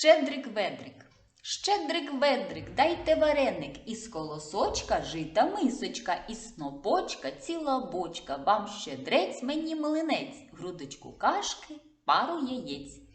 Щедрик ведрик. Щедрик ведрик, дайте вареник, із колосочка жита мисочка, із снопочка ціла бочка, вам щедрець, мені млинець, грудочку кашки, пару яєць.